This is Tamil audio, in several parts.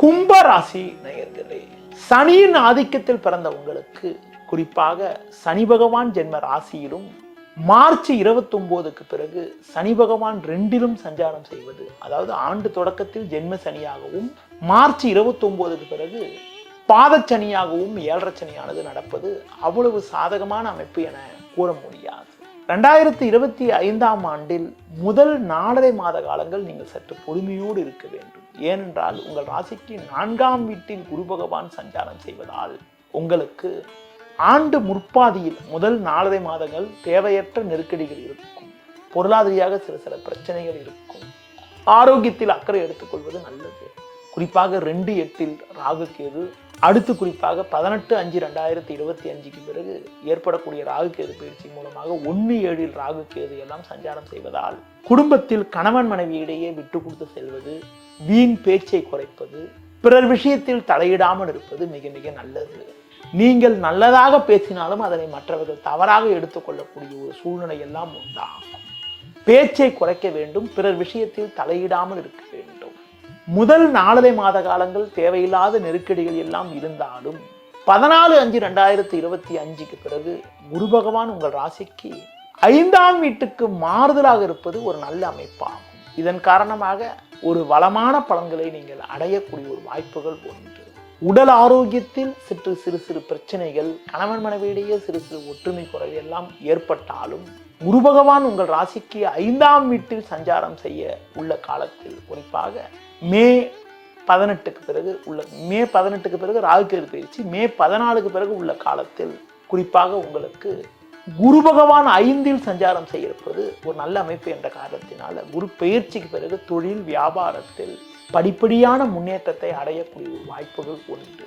கும்ப ராசி நேயர்களே சனியின் ஆதிக்கத்தில் பிறந்த உங்களுக்கு குறிப்பாக சனி பகவான் ஜென்ம ராசியிலும் மார்ச் 29க்கு பிறகு சனி பகவான் ரெண்டிலும் சஞ்சாரம் செய்வது அதாவது ஆண்டு தொடக்கத்தில் ஜென்ம சனியாகவும் மார்ச் 29க்கு பிறகு பாதச்சனியாகவும் ஏழரை சனியானது நடப்பது அவ்வளவு சாதகமான அமைப்பு என கூற முடியாது. ரெண்டாயிரத்தி இருபத்தி ஐந்தாம் ஆண்டில் முதல் நாலரை மாத காலங்கள் நீங்கள் சற்று பொறுமையோடு இருக்க வேண்டும். ஏனென்றால் உங்கள் ராசிக்கு நான்காம் வீட்டில் குரு பகவான் சஞ்சாரம் செய்வதால் உங்களுக்கு ஆண்டு முற்பாதியில் முதல் நாலரை மாதங்கள் தேவையற்ற நெருக்கடிகள் இருக்கும். பொருளாதாரியாக சில சில பிரச்சனைகள் இருக்கும். ஆரோக்கியத்தில் அக்கறை எடுத்துக்கொள்வது நல்லது. குறிப்பாக ரெண்டு எட்டில் ராகு கேது அடுத்து குறிப்பாக பதினெட்டு அஞ்சு ரெண்டாயிரத்தி இருபத்தி அஞ்சுக்கு பிறகு ஏற்படக்கூடிய ராகுகேது பயிற்சி மூலமாக ஒன்று ஏழில் ராகு கேது எல்லாம் சஞ்சாரம் செய்வதால் குடும்பத்தில் கணவன் மனைவி இடையே விட்டு கொடுத்து செல்வது வீண் பேச்சை குறைப்பது பிறர் விஷயத்தில் தலையிடாமல் இருப்பது மிக மிக நல்லது. நீங்கள் நல்லதாக பேசினாலும் அதனை மற்றவர்கள் தவறாக எடுத்துக்கொள்ளக்கூடிய ஒரு சூழ்நிலை எல்லாம் உண்டாகும். பேச்சை குறைக்க வேண்டும் பிறர் விஷயத்தில் தலையிடாமல் இருக்க வேண்டும் முதல் நாலரை மாத காலங்கள் தேவையில்லாத நெருக்கடிகள் எல்லாம் இருந்தாலும் பதினாலு அஞ்சு ரெண்டாயிரத்தி இருபத்தி அஞ்சுக்கு பிறகு குரு பகவான் உங்கள் ராசிக்கு ஐந்தாம் வீட்டுக்கு மாறுதலாக இருப்பது ஒரு நல்ல அமைப்பாகும். இதன் காரணமாக ஒரு வளமான பலன்களை நீங்கள் அடையக்கூடிய ஒரு வாய்ப்புகள் உண்டு உடல் ஆரோக்கியத்தில் சிற்று சிறு சிறு பிரச்சனைகள் கணவன் மனைவியிடையே சிறு சிறு ஒற்றுமை குறைவு எல்லாம் ஏற்பட்டாலும் குரு பகவான் உங்கள் ராசிக்கு ஐந்தாம் வீட்டில் சஞ்சாரம் செய்ய உள்ள காலத்தில் குறிப்பாக மே பதினெட்டுக்கு பிறகு உள்ள மே பதினெட்டுக்கு பிறகு ராகுக்கேது பயிற்சி மே பதினாலுக்கு பிறகு உள்ள காலத்தில் குறிப்பாக உங்களுக்கு குரு பகவான் ஐந்தில் சஞ்சாரம் செய்ய இருப்பது ஒரு நல்ல அமைப்பு என்ற காரணத்தினால குரு பயிற்சிக்கு பிறகு தொழில் வியாபாரத்தில் படிப்படியான முன்னேற்றத்தை அடையக்கூடிய வாய்ப்புகள் உண்டு.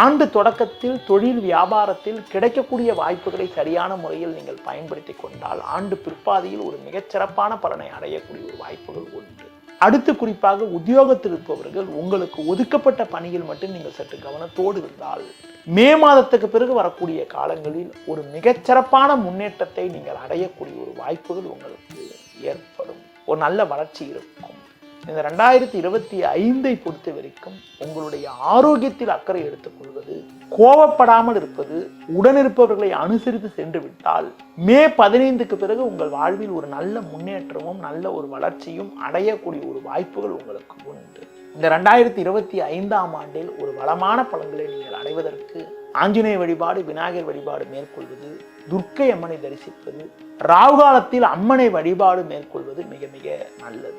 ஆண்டு தொடக்கத்தில் தொழில் வியாபாரத்தில் கிடைக்கக்கூடிய வாய்ப்புகளை சரியான முறையில் நீங்கள் பயன்படுத்தி கொண்டால் ஆண்டு பிற்பாதையில் ஒரு மிகச்சிறப்பான பலனை அடையக்கூடிய ஒரு வாய்ப்புகள் உண்டு. அடுத்து குறிப்பாக உத்தியோகத்தில் இருப்பவர்கள் உங்களுக்கு ஒதுக்கப்பட்ட பணியில் மட்டும் நீங்கள் சற்று கவனத்தோடு இருந்தால் மே மாதத்துக்கு பிறகு வரக்கூடிய காலங்களில் ஒரு மிகச்சிறப்பான முன்னேற்றத்தை நீங்கள் அடையக்கூடிய ஒரு வாய்ப்புகள் உங்களுக்கு ஏற்படும். ஒரு நல்ல வளர்ச்சி இருக்கும். இந்த ரெண்டாயிரத்தி இருபத்தி ஐந்தை பொறுத்த வரைக்கும் உங்களுடைய ஆரோக்கியத்தில் அக்கறை எடுத்துக்கொள்வது கோவப்படாமல் இருப்பது உடனிருப்பவர்களை அனுசரித்து சென்று விட்டால் மே பதினைந்துக்கு பிறகு உங்கள் வாழ்வில் ஒரு நல்ல முன்னேற்றமும் நல்ல ஒரு வளர்ச்சியும் அடையக்கூடிய ஒரு வாய்ப்புகள் உங்களுக்கு உண்டு. இந்த ரெண்டாயிரத்தி இருபத்தி ஐந்தாம் ஆண்டில் ஒரு வளமான பலன்களை நீங்கள் அடைவதற்கு ஆஞ்சநேய வழிபாடு விநாயகர் வழிபாடு மேற்கொள்வது துர்க்கை அம்மனை தரிசிப்பது ராகுகாலத்தில் அம்மனை வழிபாடு மேற்கொள்வது மிக மிக நல்லது.